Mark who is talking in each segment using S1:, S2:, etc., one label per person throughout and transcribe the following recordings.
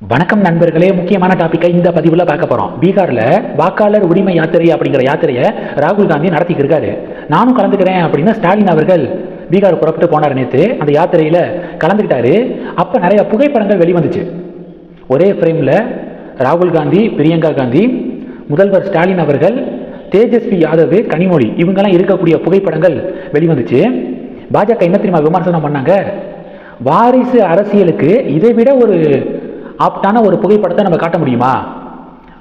S1: வணக்கம் நண்பர்களே முக்கியமான டாப்பிக்கை இந்த பதிவில் பார்க்க போகிறோம் பீகாரில் வாக்காளர் உரிமை யாத்திரை அப்படிங்கிற யாத்திரையை ராகுல் காந்தி நடத்திக்கிட்டு இருக்காரு. நானும் கலந்துக்கிறேன் அப்படின்னு ஸ்டாலின் அவர்கள் பீகார் புறப்பட்டு போனார் நேற்று அந்த யாத்திரையில் கலந்துக்கிட்டாரு. அப்போ நிறைய புகைப்படங்கள் வெளிவந்துச்சு. ஒரே ஃப்ரேமில் ராகுல் காந்தி பிரியங்கா காந்தி முதல்வர் ஸ்டாலின் அவர்கள் தேஜஸ்வி யாதவ் கனிமொழி இவங்கெல்லாம் இருக்கக்கூடிய புகைப்படங்கள் வெளிவந்துச்சு. பாஜக என்ன தெரியுமா விமர்சனம் பண்ணாங்க? வாரிசு அரசியலுக்கு இதை விட ஒரு ஆப்டான ஒரு புகைப்படத்தை நம்ம காட்ட முடியுமா?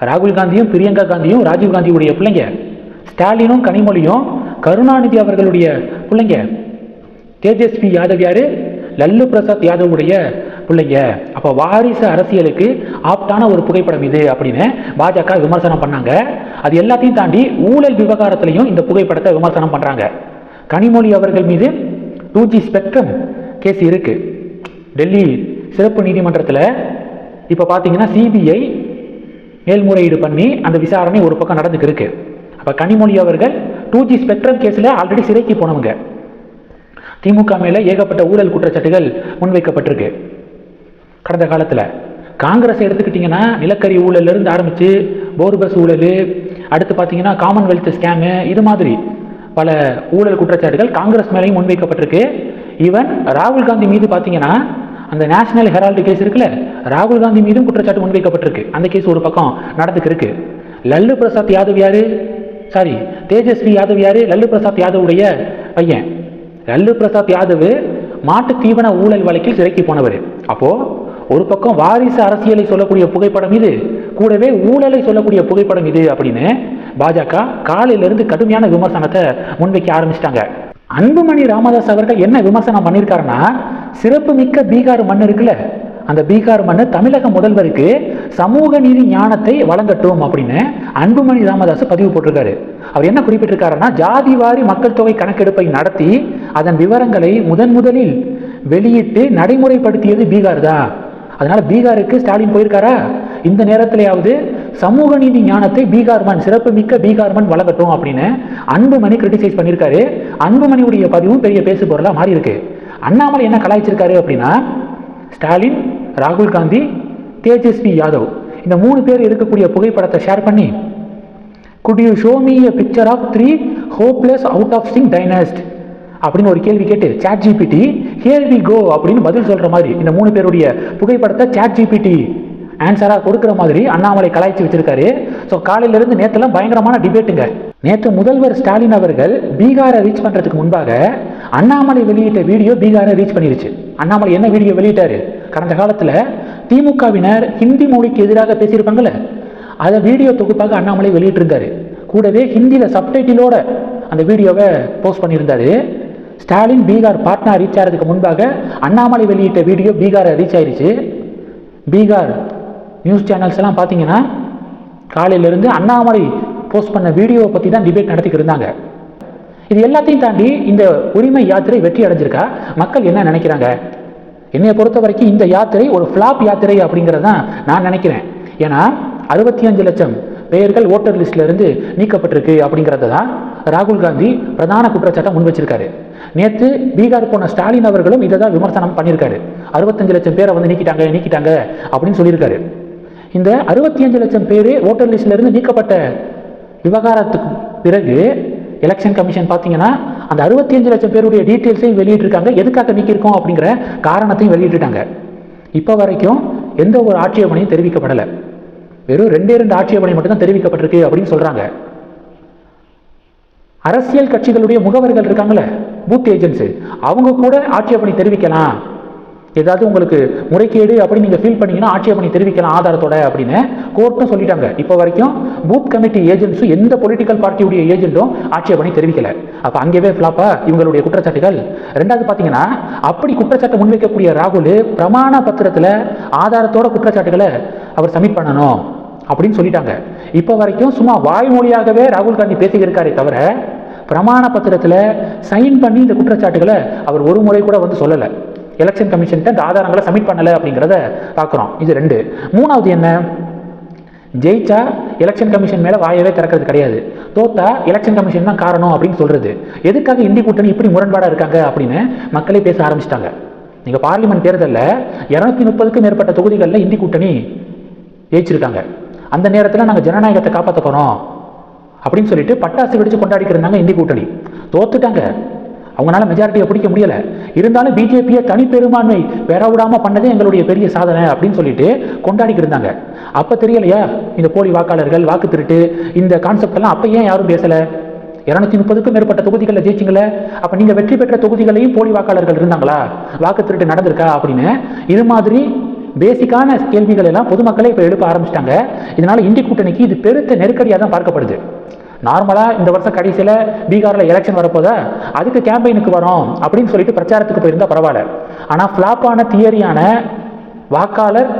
S1: ராகுல் காந்தியும் பிரியங்கா காந்தியும் ராஜீவ் காந்தியுடைய பிள்ளைங்க ஸ்டாலினும் கனிமொழியும் கருணாநிதி அவர்களுடைய பிள்ளைங்க தேஜஸ்வி யாதவ் யாரு? லல்லு பிரசாத் யாதவுடைய பிள்ளைங்க. அப்போ வாரிசு அரசியலுக்கு ஆப்டான ஒரு புகைப்படம் இது அப்படின்னு பாஜக விமர்சனம் பண்ணாங்க. அது எல்லாத்தையும் தாண்டி ஊழல் விவகாரத்திலையும் இந்த புகைப்படத்தை விமர்சனம் பண்ணுறாங்க கனிமொழி அவர்கள் மீது டூ ஜி ஸ்பெக்ட்ரம் கேஸ் இருக்கு. டெல்லி சிறப்பு நீதிமன்றத்தில் இப்போ பார்த்தீங்கன்னா சிபிஐ மேல்முறையீடு பண்ணி அந்த விசாரணை ஒரு பக்கம் நடந்துக்கு இருக்கு அப்போ கனிமொழி அவர்கள் டூ ஜி ஸ்பெக்ட்ரம் கேஸில் ஆல்ரெடி சிறைக்கு போனவங்க. திமுக மேலே ஏகப்பட்ட ஊழல் குற்றச்சாட்டுகள் முன்வைக்கப்பட்டிருக்கு. கடந்த காலத்தில் காங்கிரஸ் எடுத்துக்கிட்டிங்கன்னா நிலக்கரி ஊழல்ல இருந்து ஆரம்பித்து போர்பஸ் ஊழல் அடுத்து பார்த்தீங்கன்னா காமன்வெல்த் ஸ்கேமு இது மாதிரி பல ஊழல் குற்றச்சாட்டுகள் காங்கிரஸ் மேலேயும் முன்வைக்கப்பட்டிருக்கு. ஈவன் ராகுல் காந்தி மீது பார்த்தீங்கன்னா அந்த நேஷனல் ஹெரால்டு கேஸ் இருக்குல்ல ராகுல் காந்தி மீதும் குற்றச்சாட்டு முன்வைக்கப்பட்டிருக்கு. அந்த கேஸ் ஒரு பக்கம் நடந்துக்கிருக்கு. லல்லு பிரசாத் யாதவ் யாரு? சாரி தேஜஸ்வி யாதவ் யாரு? லல்லு பிரசாத் யாதவுடைய பையன். லல்லு பிரசாத் யாதவ் மாட்டு தீவன ஊழல் வழக்கில் சிறைக்கு போனவர். அப்போ ஒரு பக்கம் வாரிசு அரசியலை சொல்லக்கூடிய புகைப்படம் இது கூடவே ஊழலை சொல்லக்கூடிய புகைப்படம் இது அப்படின்னு பாஜக காலையிலிருந்து கடுமையான விமர்சனத்தை முன்வைக்க ஆரம்பிச்சிட்டாங்க. அன்புமணி ராமதாஸ் அவர்கள் என்ன விமர்சனம் பண்ணியிருக்காருன்னா சிறப்பு மிக்க பீகார் மண் இருக்குல்ல அந்த பீகார் மண் தமிழக முதல்வருக்கு சமூக நீதி ஞானத்தை வழங்கட்டும் அப்படின்னு அன்புமணி ராமதாஸ் பதிவு போட்டிருக்காரு. அவர் என்ன குறிப்பிட்டிருக்காருன்னா ஜாதிவாரி மக்கள் தொகை கணக்கெடுப்பை நடத்தி அதன் விவரங்களை முதன் முதலில் வெளியிட்டு நடைமுறைப்படுத்தியது பீகார் தான். அதனால பீகாருக்கு ஸ்டாலின் போயிருக்காரா? இந்த நேரத்திலேயாவது சமூக நீதி ஞானத்தை பீகார் மண் சிறப்பு மிக்க பீகார் வழங்கட்டும் அப்படின்னு அன்புமணி கிரிட்டிசைஸ் பண்ணியிருக்காரு. அன்புமணியுடைய பதிவும் பெரிய பேசு பொருளாக மாறி இருக்கு. அண்ணாமலை என்ன கலாய்ச்சிருக்காரு அப்படின்னா ஸ்டாலின் ராகுல் காந்தி தேஜஸ்வி யாதவ். இந்த மூணு பேர் இருக்கக்கூடிய புகைப்படத்தை ஷேர் பண்ணி could you show me a picture of three hopeless out of sing dynast அப்படின்னு ஒரு கேள்வி கேட்டு Chat GPT here we go அப்படின்னு பதில் சொல்ற மாதிரி இந்த மூணு பேருடைய புகைப்படத்தை சாட் ஜிபிடி ஆன்சராக கொடுக்குற மாதிரி அண்ணாமலை கலாய்ச்சி வச்சிருக்காரு. ஸோ காலையிலிருந்து நேற்றுலாம் பயங்கரமான டிபேட்டுங்க நேற்று முதல்வர் ஸ்டாலின் அவர்கள் பீகாரை ரீச் பண்ணுறதுக்கு முன்பாக அண்ணாமலை வெளியிட்ட வீடியோ பீகாரை ரீச் பண்ணிருச்சு. அண்ணாமலை என்ன வீடியோ வெளியிட்டாரு? கடந்த காலத்தில் திமுகவினர் ஹிந்தி மொழிக்கு எதிராக பேசியிருப்பாங்கல்ல? அதை வீடியோ தொகுப்பாக அண்ணாமலை வெளியிட்டிருந்தாரு. கூடவே ஹிந்தியில் சப்டைட்டிலோட அந்த வீடியோவை போஸ்ட் பண்ணியிருந்தாரு. ஸ்டாலின் பீகார் பாட்னா ரீச் ஆகிறதுக்கு முன்பாக அண்ணாமலை வெளியிட்ட வீடியோ பீகாரை ரீச் ஆயிடுச்சு பீகார் நியூஸ் சேனல்ஸ் எல்லாம் பார்த்தீங்கன்னா காலையிலேருந்து அண்ணாமலை போஸ்ட் பண்ண வீடியோவை பற்றி தான் டிபேட் நடத்திக்கிட்டு இருந்தாங்க. இது எல்லாத்தையும் தாண்டி இந்த உரிமை யாத்திரை வெற்றி அடைஞ்சிருக்கா? மக்கள் என்ன நினைக்கிறாங்க? என்னைய பொறுத்த வரைக்கும் இந்த யாத்திரை ஒரு ஃப்ளாப் யாத்திரை அப்படிங்கிறது தான் நான் நினைக்கிறேன். ஏன்னா அறுபத்தி அஞ்சு லட்சம் பெயர்கள் ஓட்டர் லிஸ்ட்லேருந்து நீக்கப்பட்டிருக்கு அப்படிங்கிறத தான் ராகுல் காந்தி பிரதான குற்றச்சாட்டை முன் வச்சிருக்காரு. நேற்று பீகார் போன ஸ்டாலின் அவர்களும் இதை தான் விமர்சனம் பண்ணியிருக்காரு. அறுபத்தஞ்சு லட்சம் பேரை வந்து நீக்கிட்டாங்க நீக்கிட்டாங்க அப்படின்னு சொல்லியிருக்காரு. இந்த அறுபத்தி அஞ்சு லட்சம் பேர் ஓட்டர் லிஸ்ட்லேருந்து நீக்கப்பட்ட விவகாரத்துக்கு பிறகு எலெக்ஷன் கமிஷன் பார்த்தீங்கன்னா அந்த அறுபத்தி அஞ்சு லட்சம் பேருடைய டீட்டெயில்ஸையும் வெளியிட்டிருக்காங்க. எதுக்காக நீக்கியிருக்கோம் அப்படிங்கிற காரணத்தையும் வெளியிட்டுட்டாங்க இப்போ வரைக்கும் எந்த ஒரு ஆட்சேபனையும் தெரிவிக்கப்படலை. வெறும் ரெண்டே ரெண்டு ஆட்சேபனை மட்டும்தான் தெரிவிக்கப்பட்டிருக்கு அப்படின்னு சொல்கிறாங்க அரசியல் கட்சிகளுடைய முகவர்கள் இருக்காங்களே பூத் ஏஜென்சி அவங்க கூட ஆட்சேபனை தெரிவிக்கலாம். ஏதாவது உங்களுக்கு முறைகேடு அப்படின்னு நீங்கள் ஃபீல் பண்ணீங்கன்னா ஆட்சேபனை தெரிவிக்கலாம் ஆதாரத்தோட அப்படின்னு கோர்ட்டும் சொல்லிட்டாங்க. இப்போ வரைக்கும் பூத் கமிட்டி ஏஜென்ட்ஸும் எந்த பொலிட்டிக்கல் பார்ட்டியுடைய ஏஜென்ட்டும் ஆட்சேபனை தெரிவிக்கல. அப்போ அங்கேயே ஃப்ளாப்பா இவங்களுடைய குற்றச்சாட்டுகள். ரெண்டாவது பார்த்தீங்கன்னா அப்படி குற்றச்சாட்டை முன்வைக்கக்கூடிய ராகுல் பிரமாண பத்திரத்தில் ஆதாரத்தோட குற்றச்சாட்டுகளை அவர் சப்மிட் பண்ணணும் அப்படின்னு சொல்லிட்டாங்க. இப்போ வரைக்கும் சும்மா வாய்மொழியாகவே ராகுல் காந்தி பேசியிருக்காரே தவிர பிரமாண பத்திரத்தில் சைன் பண்ணி இந்த குற்றச்சாட்டுகளை அவர் ஒரு முறை கூட வந்து சொல்லலை. எலெக்ஷன் கமிஷன்கிட்ட இந்த ஆதாரங்களை சப்மிட் பண்ணலை அப்படிங்கிறத பார்க்குறோம். இது ரெண்டு. மூணாவது என்ன? ஜெயிச்சா எலெக்ஷன் கமிஷன் மேலே வாயவே திறக்கிறது கிடையாது. தோத்தா எலெக்ஷன் கமிஷன் தான் காரணம் அப்படின்னு சொல்கிறது எதுக்காக இந்தி கூட்டணி இப்படி முரண்பாடாக இருக்காங்க அப்படின்னு மக்களே பேச ஆரம்பிச்சிட்டாங்க. நீங்கள் பார்லிமெண்ட் தேர்தலில் இரநூத்தி முப்பதுக்கும் மேற்பட்ட தொகுதிகளில் இந்தி கூட்டணி ஜெயிச்சிருக்காங்க. அந்த நேரத்தில் நாங்கள் ஜனநாயகத்தை காப்பாற்ற போகிறோம் அப்படின்னு சொல்லிட்டு பட்டாசு வெடிச்சு கொண்டாடிக்கிறாங்க இந்தி கூட்டணி. தோத்துட்டாங்க. அவங்களால மெஜாரிட்டியை பிடிக்க முடியல. இருந்தாலும் பிஜேபியை தனிப்பெரும்பான்மை பெற விடாமல் பண்ணதே எங்களுடைய பெரிய சாதனை அப்படின்னு சொல்லிட்டு கொண்டாடிக்கிட்டு இருந்தாங்க. அப்போ தெரியலையா? இந்த போலி வாக்காளர்கள் வாக்கு திருட்டு இந்த கான்செப்ட் எல்லாம் அப்போ ஏன் யாரும் பேசலை? இரநூத்தி முப்பதுக்கும் மேற்பட்ட தொகுதிகளில் ஜெயிச்சிங்களே அப்போ நீங்கள் வெற்றி பெற்ற தொகுதிகளையும் போலி வாக்காளர்கள் இருந்தாங்களா? வாக்கு திருட்டு நடந்திருக்கா அப்படின்னு? இது மாதிரி பேசிக்கான கேள்விகள் எல்லாம் பொதுமக்களே இப்போ எழுப்ப ஆரம்பிச்சிட்டாங்க. இதனால் இந்திய கூட்டணிக்கு இது பெருத்த நெருக்கடியாக தான் பார்க்கப்படுது. நார்மலாக இந்த வருஷம் கடைசியில் பீகாரில் எலெக்ஷன் வரப்போதா? அதுக்கு கேம்பெயினுக்கு வரோம் அப்படின்னு சொல்லிட்டு பிரச்சாரத்துக்கு போயிருந்தால் பரவாயில்ல. ஆனால் ஃப்ளாப்பான தியரியான வாக்காளர்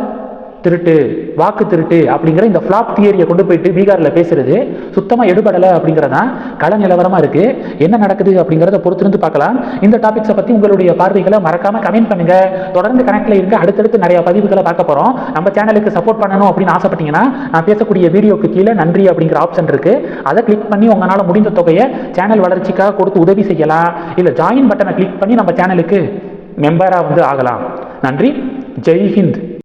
S1: திருட்டு. வாக்கு திருட்டு அப்படிங்கிற இந்த ஃப்ளாப் தியரியை கொண்டு போயிட்டு பீகாரில் பேசுறது. சுத்தமாக எடுபடலை அப்படிங்கிறதான் கள நிலவரமாக இருக்கு. என்ன நடக்குது அப்படிங்கிறத பொறுத்திருந்து பார்க்கலாம். இந்த டாபிக்ஸை பற்றி உங்களுடைய பார்வைகளை மறக்காம கமெண்ட் பண்ணுங்க. தொடர்ந்து கனெக்டில் இருக்க அடுத்தடுத்து நிறைய பதிவுகளை பார்க்க போகிறோம் நம்ம சேனலுக்கு சப்போர்ட் பண்ணணும் அப்படின்னு ஆசைப்பட்டீங்கன்னா நான் பேசக்கூடிய வீடியோக்கு கீழே நன்றி அப்படிங்கிற ஆப்ஷன் இருக்கு. அதை கிளிக் பண்ணி உங்களால் முடிந்த தொகையை சேனல் வளர்ச்சிக்காக கொடுத்து உதவி செய்யலாம். இல்லை ஜாயின் பட்டனை கிளிக் பண்ணி நம்ம சேனலுக்கு மெம்பராக வந்து ஆகலாம். நன்றி. ஜெய் ஹிந்த்